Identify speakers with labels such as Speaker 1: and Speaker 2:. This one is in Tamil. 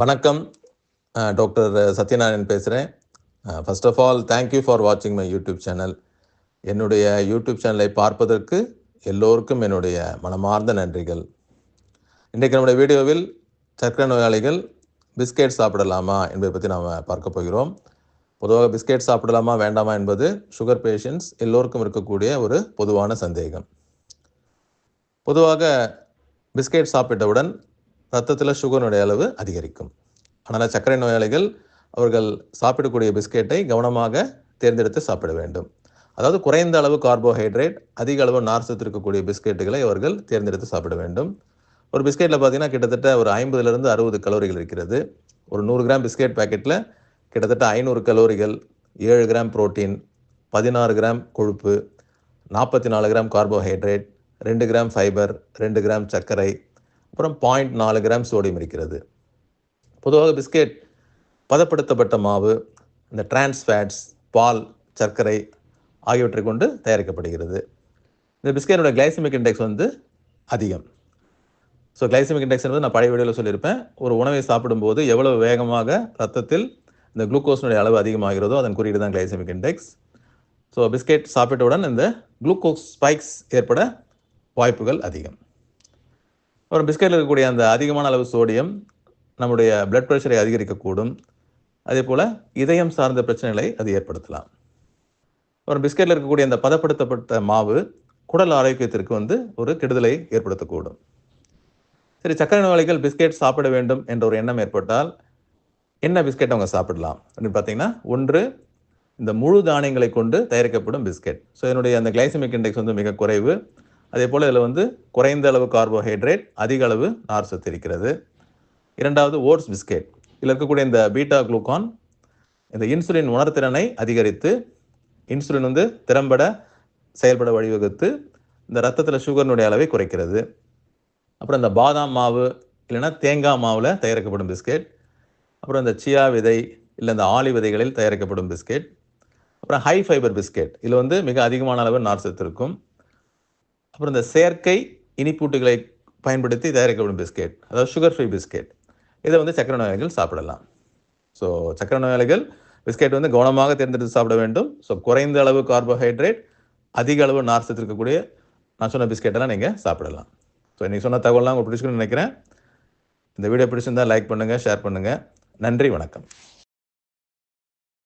Speaker 1: வணக்கம். டாக்டர் சத்யநாராயணன் பேசுகிறேன் first of all thank you for வாட்சிங் மை யூடியூப் சேனல் என்னுடைய யூடியூப் சேனலை பார்ப்பதற்கு எல்லோருக்கும் என்னுடைய மனமார்ந்த நன்றிகள். இன்றைக்கு நம்முடைய வீடியோவில் சர்க்கரை நோயாளிகள் பிஸ்கெட் சாப்பிடலாமா என்பதை பற்றி நாம் பார்க்க போகிறோம். பொதுவாக பிஸ்கெட் சாப்பிடலாமா வேண்டாமா என்பது சுகர் பேஷண்ட்ஸ் எல்லோருக்கும் இருக்கக்கூடிய ஒரு பொதுவான சந்தேகம். பொதுவாக பிஸ்கெட் சாப்பிட்டவுடன் ரத்தத்தில் சுகருடைய அளவு அதிகரிக்கும். அதனால் சர்க்கரை நோயாளிகள் அவர்கள் சாப்பிடக்கூடிய பிஸ்கெட்டை கவனமாக தேர்ந்தெடுத்து சாப்பிட வேண்டும். அதாவது குறைந்த அளவு கார்போஹைட்ரேட் அதிக அளவு நார்சத்து இருக்கக்கூடிய பிஸ்கெட்டுகளை அவர்கள் தேர்ந்தெடுத்து சாப்பிட வேண்டும். ஒரு பிஸ்கெட்டில் பார்த்தீங்கன்னா கிட்டத்தட்ட ஒரு ஐம்பதுலேருந்து அறுபது கலோரிகள் இருக்கிறது. ஒரு நூறு கிராம் பிஸ்கெட் பேக்கெட்டில் கிட்டத்தட்ட ஐநூறு கலோரிகள் ஏழு கிராம் புரோட்டீன் பதினாறு கிராம் கொழுப்பு நாற்பத்தி நாலு கிராம் கார்போஹைட்ரேட் ரெண்டு கிராம் ஃபைபர் ரெண்டு கிராம் சர்க்கரை அப்புறம் பாயிண்ட் நாலு கிராம் சோடியம் இருக்கிறது. பொதுவாக பிஸ்கெட் பதப்படுத்தப்பட்ட மாவு இந்த டிரான்ஸ் ஃபேட்ஸ் பால் சர்க்கரை ஆகியவற்றை கொண்டு தயாரிக்கப்படுகிறது. இந்த பிஸ்கெட்டோட கிளைசிமிக் இண்டெக்ஸ் வந்து அதிகம். ஸோ கிளைசிமிக் இண்டெக்ஸ் என்பது நான் பழைய வீடியோவில் சொல்லியிருப்பேன். ஒரு உணவை சாப்பிடும்போது எவ்வளவு வேகமாக ரத்தத்தில் இந்த குளுக்கோஸினுடைய அளவு அதிகமாகிறதோ அதன் குறியீடு தான் கிளைசிமிக் இண்டெக்ஸ் ஸோ பிஸ்கெட் சாப்பிட்டவுடன் இந்த குளுக்கோஸ் ஸ்பைக்ஸ் ஏற்பட வாய்ப்புகள் அதிகம். அப்புறம் பிஸ்கட்டில் இருக்கக்கூடிய அந்த அதிகமான அளவு சோடியம் நம்முடைய பிளட் ப்ரெஷரை அதிகரிக்கக்கூடும். அதே போல் இதயம் சார்ந்த பிரச்சனைகளை அது ஏற்படுத்தலாம். அப்புறம் பிஸ்கெட்டில் இருக்கக்கூடிய அந்த பதப்படுத்தப்பட்ட மாவு குடல் ஆரோக்கியத்திற்கு வந்து ஒரு கெடுதலை ஏற்படுத்தக்கூடும். சரி சக்கரை நோயாளிகள் பிஸ்கெட் சாப்பிட வேண்டும் என்ற ஒரு எண்ணம் ஏற்பட்டால் என்ன பிஸ்கெட் அவங்க சாப்பிடலாம்? அப்படின்னு பார்த்தீங்கன்னா ஒன்று இந்த முழு தானியங்களை கொண்டு தயாரிக்கப்படும் பிஸ்கெட். ஸோ இதனுடைய அந்த கிளைசமிக் இண்டெக்ஸ் வந்து மிக குறைவு. அதே போல் இதில் வந்து குறைந்த அளவு கார்போஹைட்ரேட் அதிக அளவு நார் சத்து இருக்கிறது. இரண்டாவது ஓட்ஸ் பிஸ்கெட் இதில் இருக்கக்கூடிய இந்த பீட்டா குளுக்கான் இந்த இன்சுலின் உணர்திறனை அதிகரித்து இன்சுலின் வந்து திறம்பட செயல்பட வழிவகுத்து இந்த ரத்தத்தில் சுகர்னுடைய அளவை குறைக்கிறது. அப்புறம் இந்த பாதாம் மாவு இல்லைன்னா தேங்காய் மாவில் தயாரிக்கப்படும் பிஸ்கெட் அப்புறம் இந்த சியா விதை இல்லை இந்த ஆலி விதைகளில் தயாரிக்கப்படும் பிஸ்கெட் அப்புறம் ஹை ஃபைபர் பிஸ்கெட் இதில் வந்து மிக அதிகமான அளவு நார் சத்து இருக்கும். அப்புறம் இந்த செயற்கை இனிப்பூட்டுகளை பயன்படுத்தி தயாரிக்கப்படும் பிஸ்கெட் அதாவது சுகர் ஃப்ரீ பிஸ்கெட். இதை வந்து சக்கரை நோயாளிகள் சாப்பிடலாம். ஸோ சக்கரை நோயாளிகள் பிஸ்கெட் வந்து கவனமாக தேர்ந்தெடுத்து சாப்பிட வேண்டும். ஸோ குறைந்த அளவு கார்போஹைட்ரேட் அதிக அளவு நார்சத்து இருக்கக்கூடிய நான் சொன்ன பிஸ்கெட்டெல்லாம் நீங்கள் சாப்பிடலாம். ஸோ இன்றைக்கி சொன்ன தகவலாம் உங்களுக்கு பிடிச்சிக்கணும்னு நினைக்கிறேன். இந்த வீடியோ பிடிச்சிருந்தால் லைக் பண்ணுங்கள் ஷேர் பண்ணுங்கள் நன்றி வணக்கம்.